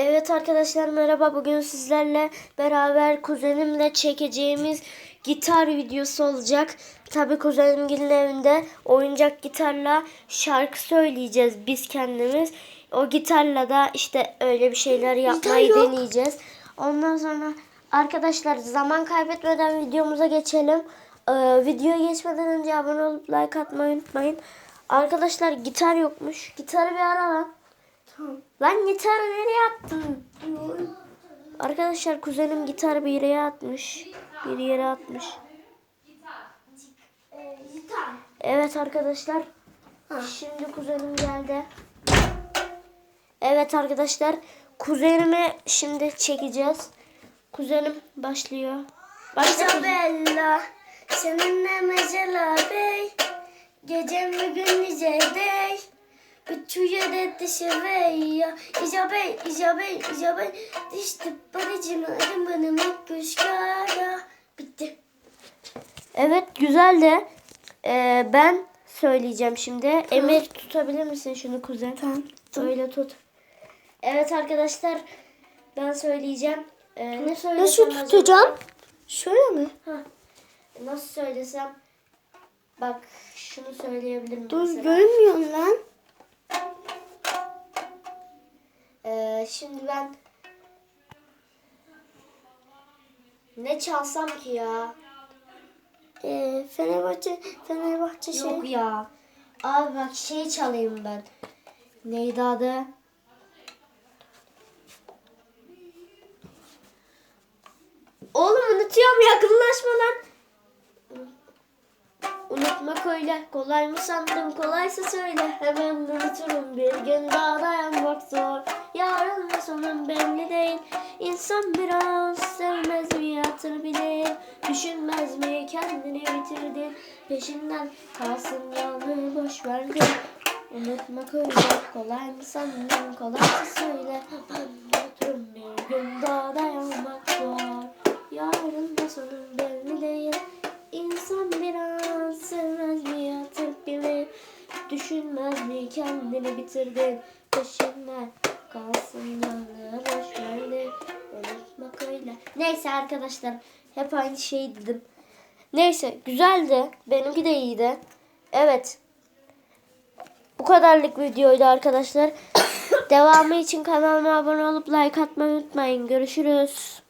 Evet arkadaşlar merhaba. Bugün sizlerle beraber kuzenimle çekeceğimiz gitar videosu olacak. Tabi kuzenimgilin evinde oyuncak gitarla şarkı söyleyeceğiz biz kendimiz. O gitarla da işte öyle bir şeyler yapmayı deneyeceğiz. Ondan sonra arkadaşlar zaman kaybetmeden videomuza geçelim. Ee, videoya geçmeden önce abone olup like atmayı unutmayın. Arkadaşlar gitar yokmuş. Gitarı bir ara lan. Gitarı nereye attın? Arkadaşlar kuzenim gitar bir yere atmış. Bir yere atmış. Evet arkadaşlar. Şimdi kuzenim geldi. Evet arkadaşlar. Kuzenimi şimdi çekeceğiz. Kuzenim başlıyor. Başla. Isabella, seninle mesela Bütçüye de dışı veya. Isabel, Isabel, Isabel. Dişti paracını adım benim kuşkara. Bitti. Evet güzel de Ee, ben söyleyeceğim şimdi. Emir tutabilir misin şunu kuzen? Tamam. Öyle tut. Evet arkadaşlar ben söyleyeceğim. Ee, ne söylesem Nasıl acaba? tutacağım? Şöyle mi? Ha. Nasıl söylesem? Bak şunu söyleyebilirim Dur mesela. görmüyorum lan. Şimdi ben ne çalsam ki ya? Ee, Fenerbahçe, Fenerbahçe şey. Yok ya. Abi bak şey çalayım ben. Neydi adı? Oğlum unutuyorum yakınlaşma lan. Unutmak öyle. Kolay mı sandın? Kolaysa söyle. Hemen unuturum. Bir gün daha dayanmak zor. Sonun belli değil. İnsan biraz sevmez mi yatır bilir. Düşünmez mi kendini bitirdin. Peşinden kalsın yalnız boş verdin. Unutmak öyle. Kolay mı sandın? Kolaysa söyle. Unuturum. Bir gün daha dayanmak zor. Yarın ve sonun belli değil. İnsan biraz sevmez mi yatıp bilir Düşünmez mi kendini bitirdin Peşinden kalsın boş verdin Unutmak öyle. Neyse arkadaşlar hep aynı şey dedim. Neyse güzeldi. Benimki de iyiydi. Evet. Bu kadarlık videoydu arkadaşlar. Devamı için kanalıma abone olup like atmayı unutmayın. Görüşürüz